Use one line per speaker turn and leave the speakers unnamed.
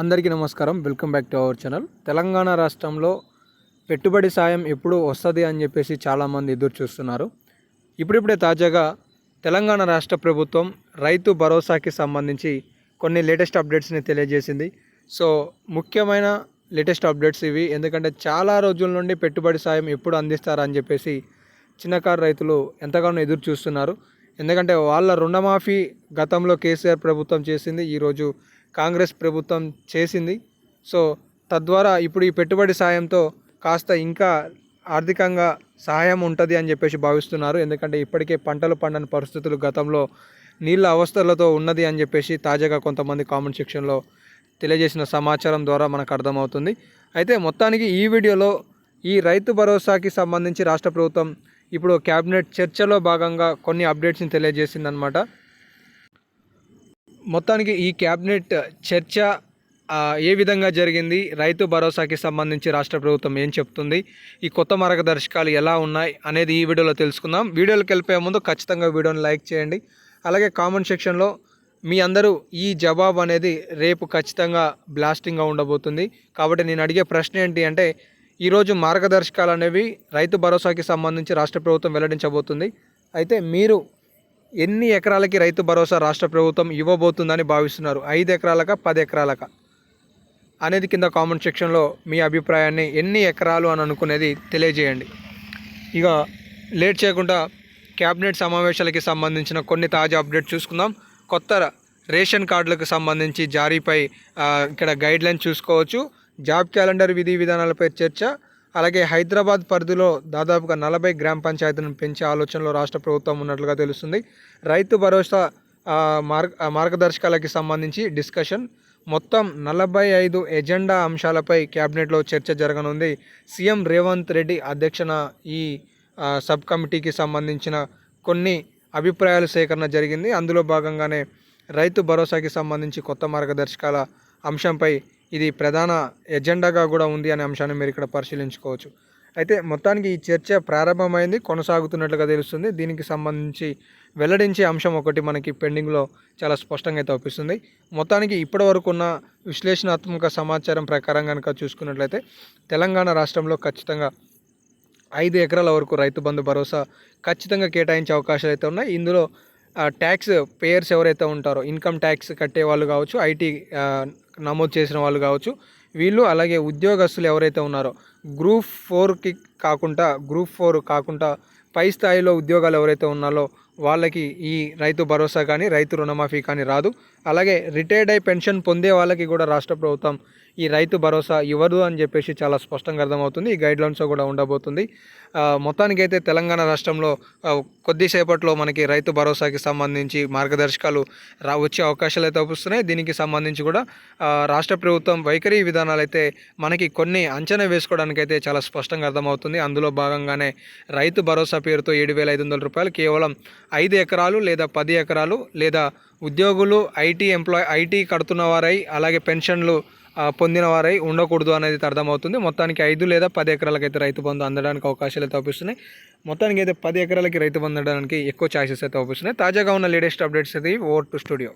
అందరికీ నమస్కారం. Welcome back to our channel Telangana రాష్ట్రంలో పెట్టుబడి సాయం ఎప్పుడు వస్తుంది అని చెప్పేసి చాలామంది ఎదురు చూస్తున్నారు. ఇప్పుడిప్పుడే తాజాగా తెలంగాణ రాష్ట్ర ప్రభుత్వం రైతు భరోసాకి సంబంధించి కొన్ని లేటెస్ట్ అప్డేట్స్ని తెలియజేసింది. సో ముఖ్యమైన లేటెస్ట్ అప్డేట్స్ ఇవి. ఎందుకంటే చాలా రోజుల నుండి పెట్టుబడి సాయం ఎప్పుడు అందిస్తారని చెప్పేసి చిన్నకారు రైతులు ఎంతగానో ఎదురు చూస్తున్నారు. ఎందుకంటే వాళ్ళ రుణమాఫీ గతంలో కేసీఆర్ ప్రభుత్వం చేసింది. ఈరోజు కాంగ్రెస్ ప్రభుత్వం చేసింది. సో తద్వారా ఇప్పుడు ఈ పెట్టుబడి సాయంతో కాస్త ఇంకా ఆర్థికంగా సహాయం ఉంటుంది అని చెప్పేసి భావిస్తున్నారు. ఎందుకంటే ఇప్పటికే పంటలు పండని పరిస్థితులు గతంలో నీళ్ళ అవస్థలతో ఉన్నది అని చెప్పేసి తాజాగా కొంతమంది కామెంట్ సెక్షన్లో తెలియజేసిన సమాచారం ద్వారా మనకు అర్థమవుతుంది. అయితే మొత్తానికి ఈ వీడియోలో ఈ రైతు భరోసాకి సంబంధించి రాష్ట్ర ప్రభుత్వం ఇప్పుడు క్యాబినెట్ చర్చలో భాగంగా కొన్ని అప్డేట్స్ని తెలియజేసిందనమాట మొత్తానికి ఈ క్యాబినెట్ చర్చ ఏ విధంగా జరిగింది? రైతు భరోసాకి సంబంధించి రాష్ట్ర ప్రభుత్వం ఏం చెప్తుంది? ఈ కొత్త మార్గదర్శకాలు ఎలా ఉన్నాయి అనేది ఈ వీడియోలో తెలుసుకుందాం. వీడియోలోకి వెళ్ళిపోయే ముందు ఖచ్చితంగా వీడియోని లైక్ చేయండి. అలాగే కామెంట్ సెక్షన్లో మీ అందరూ ఈ జవాబు అనేది రేపు ఖచ్చితంగా బ్లాస్టింగ్గా ఉండబోతుంది. కాబట్టి నేను అడిగే ప్రశ్న ఏంటి అంటే ఈరోజు మార్గదర్శకాలు అనేవి రైతు భరోసాకి సంబంధించి రాష్ట్ర ప్రభుత్వం వెల్లడించబోతుంది. అయితే మీరు ఎన్ని ఎకరాలకి రైతు భరోసా రాష్ట్ర ప్రభుత్వం ఇవ్వబోతుందని భావిస్తున్నారు? ఐదు ఎకరాలక పది ఎకరాలక? అనేది కింద కామెంట్ సెక్షన్లో మీ అభిప్రాయాన్ని ఎన్ని ఎకరాలు అని అనుకునేది తెలియజేయండి. ఇక లేట్ చేయకుండా క్యాబినెట్ సమావేశాలకి సంబంధించిన కొన్ని తాజా అప్డేట్ చూసుకుందాం. కొత్త రేషన్ కార్డులకు సంబంధించి జారీపై ఇక్కడ గైడ్లైన్ చూసుకోవచ్చు. జాబ్ క్యాలెండర్ విధి విధానాలపై చర్చ. అలాగే హైదరాబాద్ పరిధిలో దాదాపుగా నలభై గ్రామ పంచాయతీలను పెంచే ఆలోచనలో రాష్ట్ర ప్రభుత్వం ఉన్నట్లుగా తెలుస్తుంది. రైతు భరోసా మార్గ మార్గదర్శకాలకి సంబంధించి డిస్కషన్. మొత్తం నలభై ఐదు ఎజెండా అంశాలపై క్యాబినెట్లో చర్చ జరగనుంది. సీఎం రేవంత్ రెడ్డి అధ్యక్షన ఈ సబ్ కమిటీకి సంబంధించిన కొన్ని అభిప్రాయాల సేకరణ జరిగింది. అందులో భాగంగానే రైతు భరోసాకి సంబంధించి కొత్త మార్గదర్శకాల అంశంపై ఇది ప్రధాన ఎజెండాగా కూడా ఉంది అనే అంశాన్ని మీరు ఇక్కడ పరిశీలించుకోవచ్చు. అయితే మొత్తానికి ఈ చర్చ ప్రారంభమైంది కొనసాగుతున్నట్లుగా తెలుస్తుంది. దీనికి సంబంధించి వెల్లడించే అంశం ఒకటి మనకి పెండింగ్లో చాలా స్పష్టంగా అయితే అవుపిస్తుంది మొత్తానికి ఇప్పటి వరకు ఉన్న విశ్లేషణాత్మక సమాచారం ప్రకారం కనుక చూసుకున్నట్లయితే తెలంగాణ రాష్ట్రంలో ఖచ్చితంగా ఐదు ఎకరాల వరకు రైతు బంధు భరోసా ఖచ్చితంగా కేటాయించే అవకాశాలు అయితే ఉన్నాయి. ఇందులో ట్యాక్స్ పేయర్స్ ఎవరైతే ఉంటారో ఇన్కమ్ ట్యాక్స్ కట్టే వాళ్ళు కావచ్చు ఐటీ నమోదు చేసిన వాళ్ళు కావచ్చు. వీళ్ళు అలాగే ఉద్యోగస్తులు ఎవరైతే ఉన్నారో గ్రూప్ ఫోర్కి కాకుండా గ్రూప్ ఫోర్ కాకుండా పై స్థాయిలో ఉద్యోగాలు ఎవరైతే ఉన్నారో వాళ్ళకి ఈ రైతు భరోసా కానీ రైతు రుణమాఫీ కానీ రాదు. అలాగే రిటైర్డ్ అయి పెన్షన్ పొందే వాళ్ళకి కూడా రాష్ట్ర ప్రభుత్వం ఈ రైతు భరోసా ఇవ్వదు అని చెప్పేసి చాలా స్పష్టంగా అర్థమవుతుంది. ఈ గైడ్లైన్స్లో కూడా ఉండబోతుంది. మొత్తానికైతే తెలంగాణ రాష్ట్రంలో కొద్దిసేపట్లో మనకి రైతు భరోసాకి సంబంధించి మార్గదర్శకాలు రా వచ్చే అవకాశాలు అయితే వస్తున్నాయి. దీనికి సంబంధించి కూడా రాష్ట్ర ప్రభుత్వం వైఖరి విధానాలు అయితే మనకి కొన్ని అంచనా వేసుకోవడానికి అయితే చాలా స్పష్టంగా అర్థమవుతుంది. అందులో భాగంగానే రైతు భరోసా పేరుతో ఏడు వేల ఐదు వందల రూపాయలు కేవలం ఐదు ఎకరాలు లేదా పది ఎకరాలు లేదా ఉద్యోగులు ఐటీ ఎంప్లాయ్ ఐటీ కడుతున్న వారై అలాగే పెన్షన్లు పొందిన వారై ఉండకూడదు అనేది అర్థమవుతుంది. మొత్తానికి ఐదు లేదా పది ఎకరాలకైతే అయితే రైతు బంధు అందడానికి అవకాశాలు అయితే అవుపిస్తున్నాయి మొత్తానికి అయితే పది ఎకరాలకి రైతు బంధు అందడానికి ఎక్కువ ఛాయిసెస్ అయితే అవుపిస్తున్నాయి తాజాగా ఉన్న లేటెస్ట్ అప్డేట్స్ అయితే ఓవర్ టు స్టూడియో.